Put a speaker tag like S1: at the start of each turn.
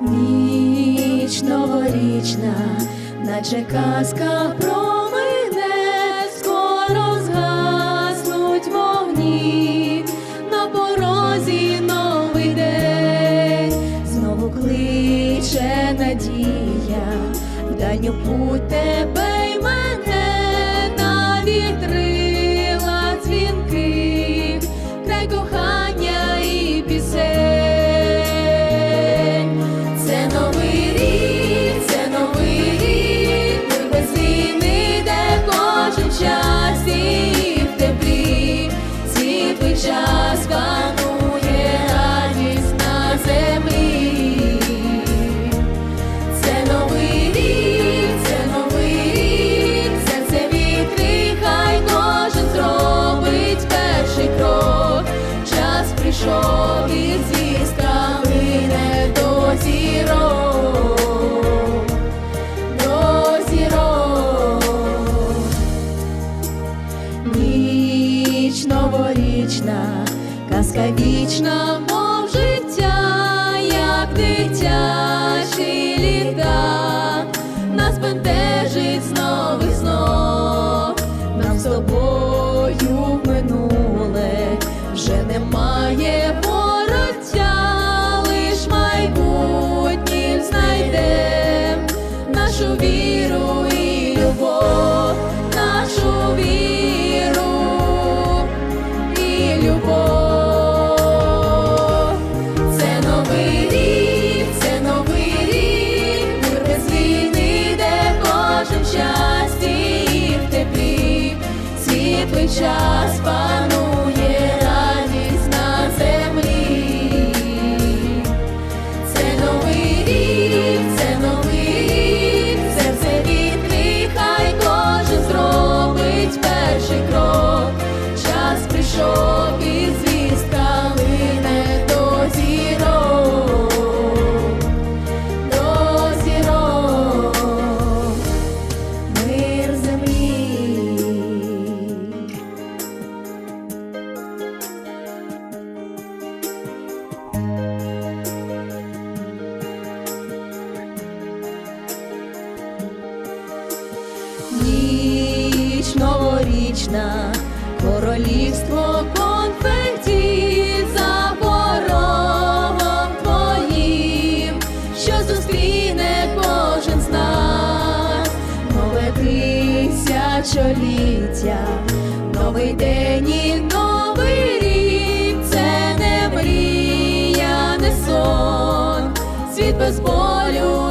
S1: Ніч новорічна, наче казка промине, скоро згаснуть вогні, на порозі новий день, знову кличе надія, в дальню путь тебе й мене, на вітрила час і в теплі, світлий час новорічна, казка вічна, мов життя, як дитячі літа, нас бентежить знов і знов, нам з тобою минуле вже немає вороття, лиш майбутнім знайдем нашу віру і любов, час панує радість на землі. Це новий рік, це новий рік, серце відкрий, хай кожен зробить перший крок. Час прийшов новорічна, королівство конфеті за порогом твоїм, що зустріне кожен з нас, нове тисячоліття, новий день і новий рік, це не мрія, не сон, світ без болю.